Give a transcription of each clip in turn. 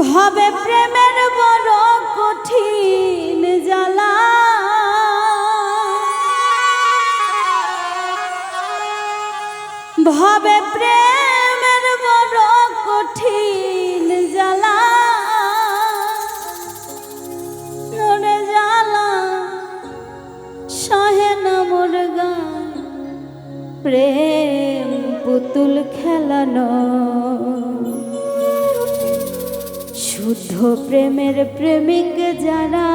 ভবে প্রেমের বড় কঠিন জ্বালা। ভবে প্রেমের বড় কঠিন জ্বালা। জ্বালা সহে না মোর গান, প্রেম পুতুল খেলানো। প্রেমের প্রেমিক যারা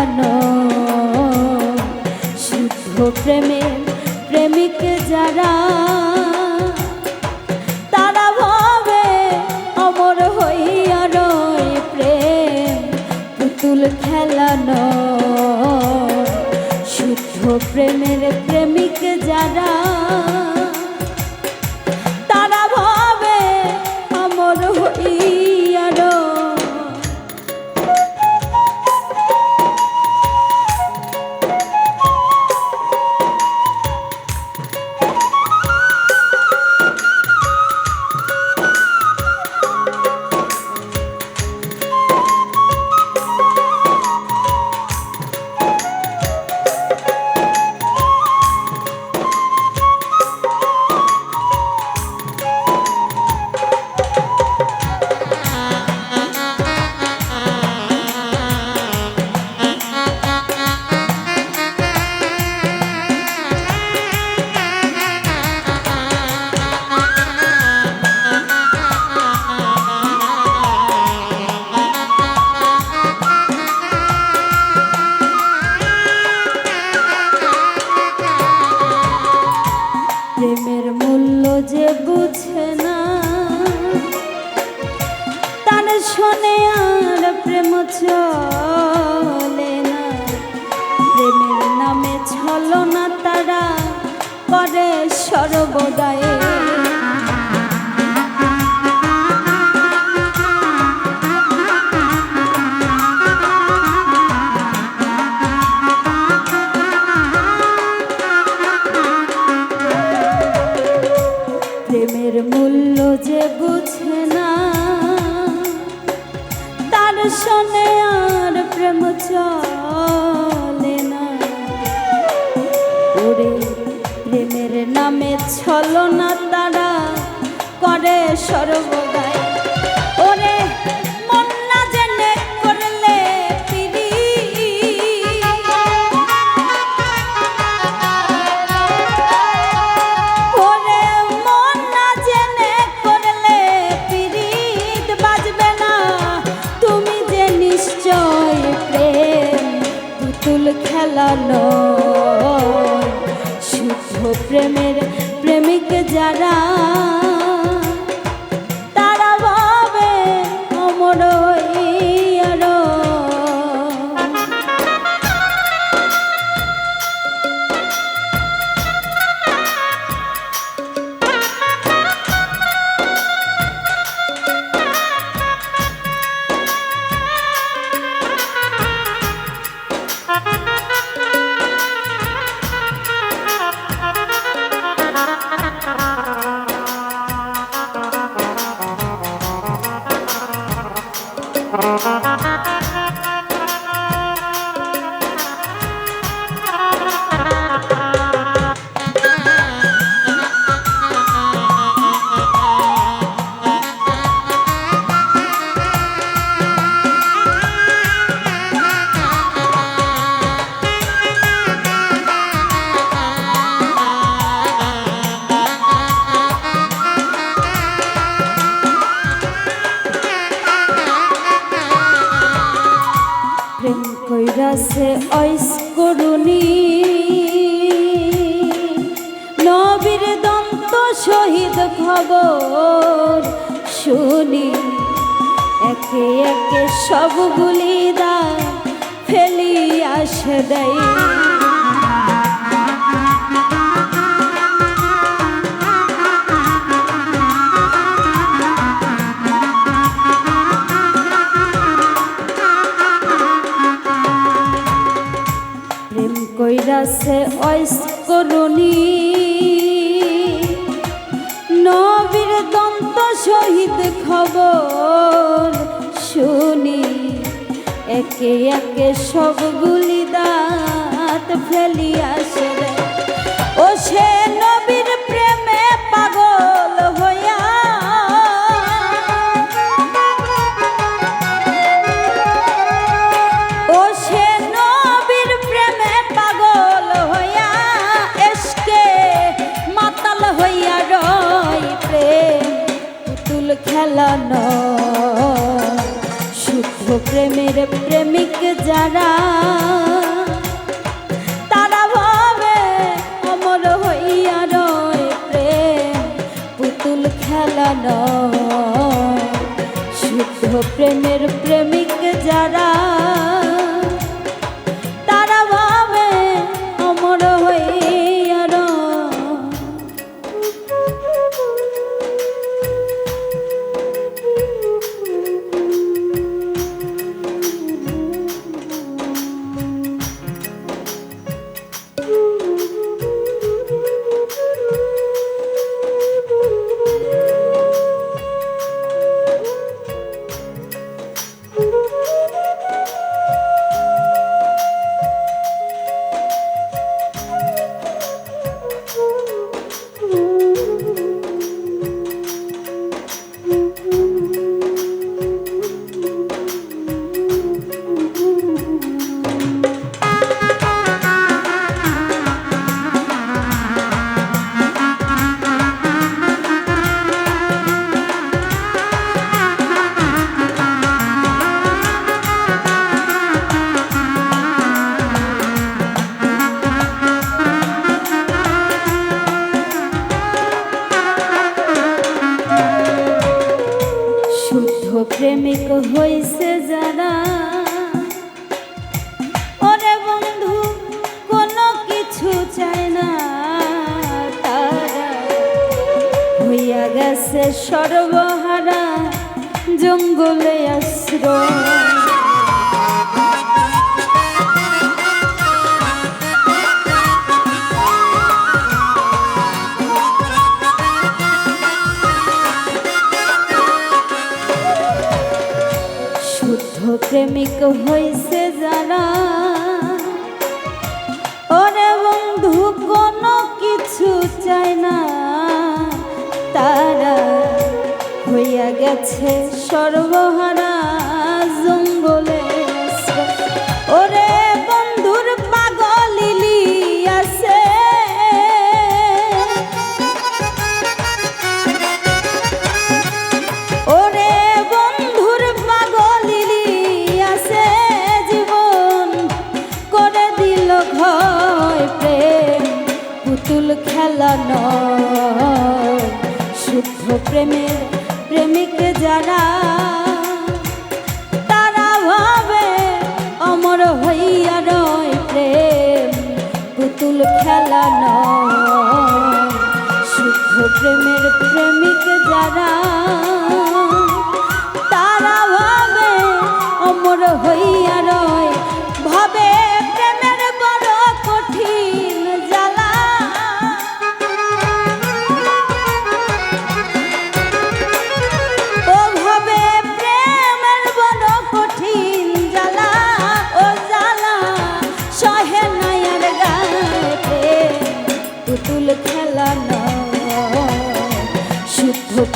খেলানো শুদ্ধ প্রেমের প্রেমিক যারা, তারা ভাবে অমর হইয়া রয় প্রেম, পুতুল খেলানো শুদ্ধ প্রেমের প্রেমিক যারা, তারা ভাবে অমর হইয়া চলে না। প্রেমের নামে ছলনা তারা করে সর্বদায় নামে ছলো না তারা করে সর্বদাই কইরাছে ঐস করুনি নবীর দন্ত শহীদ খবর শুনি। একে একে সবগুলি দা ফেলি আসে দেয় কইরাছে অইস করুণী, নবীর দন্ত সহিত খবর শুনি। একে একে সবগুলি দাঁত ফেলিয়াছে ও সে খেলানো শুদ্ধ প্রেমের প্রেমিক যারা, তারা ভাবে অমর হইয়া নয় প্রেম, পুতুল খেলানো শুদ্ধ প্রেমের প্রেমিক সর্বহারা জঙ্গলে আশ্রয়। প্রেমিক হয়েছে যারা। ওরে বন্ধু কোনো কিছু চায় না। হইয়া গেছে সর্বহারা জঙ্গলে। যারা তারা ভাবে অমর হইয়া নয় প্রেম পুতুল খেলা নয়। শুদ্ধ প্রেমের প্রেমিক যারা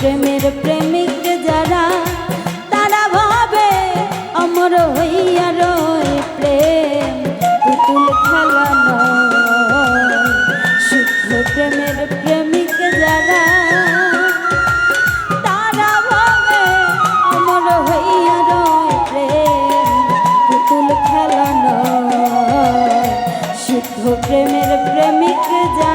প্রেমের প্রেমিক যারা, তারা ভাবে অমর হইয়া রয়ে প্রেম। পুতুল খেলানো শুদ্ধ প্রেমের প্রেমিক যারা, তারা ভাবে অমর হইয়া রয় প্রেম। পুতুল খেলানো শুদ্ধ প্রেমের প্রেমিক যারা